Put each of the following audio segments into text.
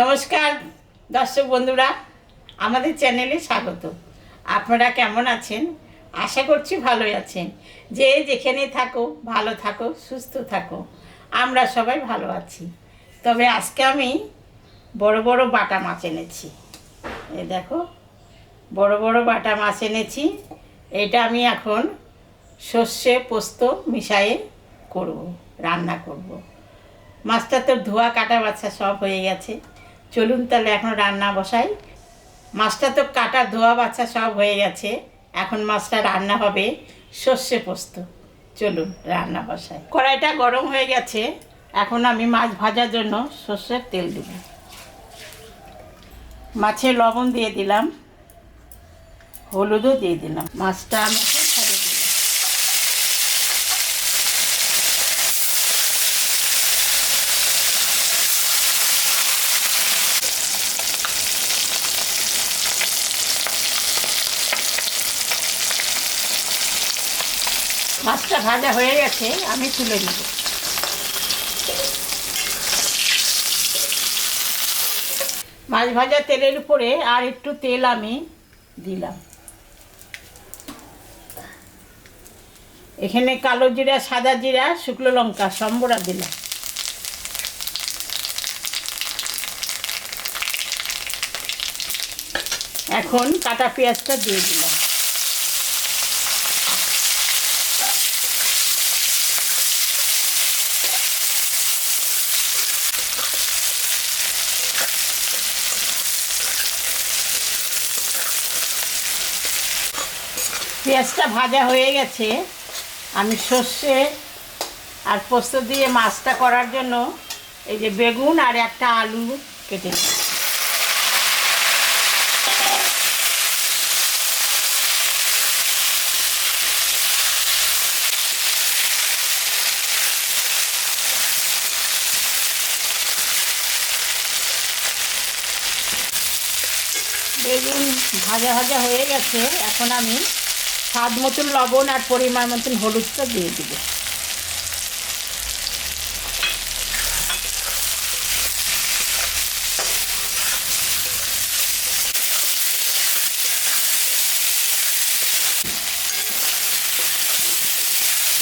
নমস্কার, দর্শক বন্ধুরা, আমাদের চ্যানেলে স্বাগত। আপনারা কেমন আছেন? আশা করছি ভালোই আছেন। যে যেখানে থাকো, ভালো থাকো, সুস্থ থাকো, আমরা সবাই ভালো আছি। তবে আজকে আমি বড় বড় বাটা মাছ এনেছি। এ দেখো, বড় বড় বাটা মাছ এনেছি। এটা আমি এখন সর্ষে পোস্ত মিশায়ে করব, রান্না করব। মাছটা তো ধোয়া কাটা বাচ্চা সব হয়ে গেছে। চলুন তাহলে এখন রান্না বসাই। মাছটা তো কাটা, ধোয়া বাচ্চা সব হয়ে গেছে। এখন মাছটা রান্না হবে সর্ষে পোস্ত। চলুন রান্না বসাই। কড়াইটা গরম হয়ে গেছে। এখন আমি মাছ ভাজার জন্য সর্ষের তেল দেব। মাছে লবণ দিয়ে দিলাম। হলুদও দিয়ে দিলাম। মাছটা আমি এখন ছাড়িয়ে দিলাম মাছটা ভাজা হয়ে গেছে, আমি তুলে নেব। মাছ ভাজা তেলের উপরে আর একটু তেল আমি দিলাম। এখানে কালো জিরা, সাদা জিরা, শুকনো লঙ্কা, সম্বরা দিলাম। এখন কাটা পেঁয়াজটা দিয়ে দিলাম। পেঁয়াজটা ভাজা হয়ে গেছে আমি সর্ষে আর পোস্ত দিয়ে মাছটা করার জন্য এই যে বেগুন আর একটা আলু কেটে নিয়েছি। বেগুন ভাজা ভাজা হয়ে গেছে। এখন আমি স্বাদ মতন লবণ আর পরিমাণ মতন হলুদটা দিয়ে দিব।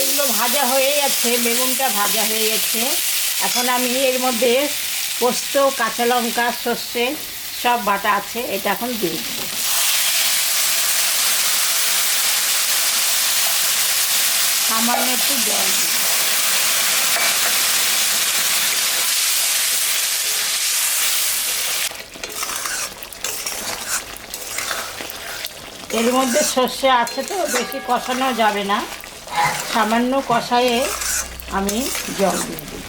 এগুলো ভাজা হয়ে গেছে, বেগুনটা ভাজা হয়ে গেছে। এখন আমি এর মধ্যে পোস্ত, কাঁচা লঙ্কা, সর্ষে সব বাটা আছে, এটা এখন দিয়ে দেবো। সামান্য একটু জল এর মধ্যে সর্ষে আছে তো, বেশি কষানো যাবে না। সামান্য কষায়ে আমি জল দিয়ে দিই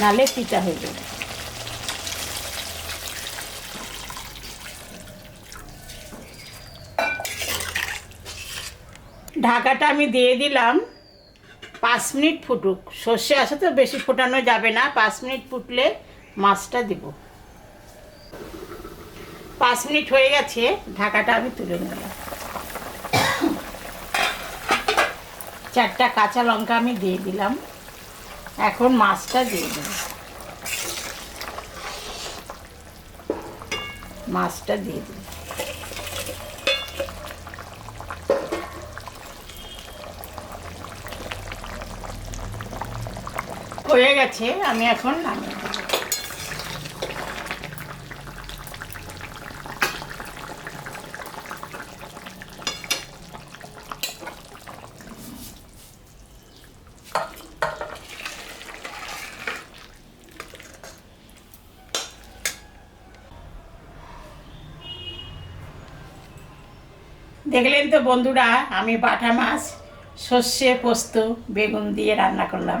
নালে পিতা হয়ে যাবে। ঢাকাটা আমি দিয়ে দিলাম। পাঁচ মিনিট ফুটুক। সর্ষে আসে তো বেশি ফোটানো যাবে না। পাঁচ মিনিট ফুটলে মাছটা দিব। পাঁচ মিনিট হয়ে গেছে। ঢাকাটা আমি তুলে নিলাম। চারটা কাঁচা লঙ্কা আমি দিয়ে দিলাম। এখন মাছটা দিয়ে দেব মাছটা দিয়ে দিলাম। হয়ে গেছে, আমি এখন নামিয়ে দেখলেন তো বন্ধুরা, আমি বাটা মাছ, সর্ষে পোস্ত, বেগুন দিয়ে রান্না করলাম।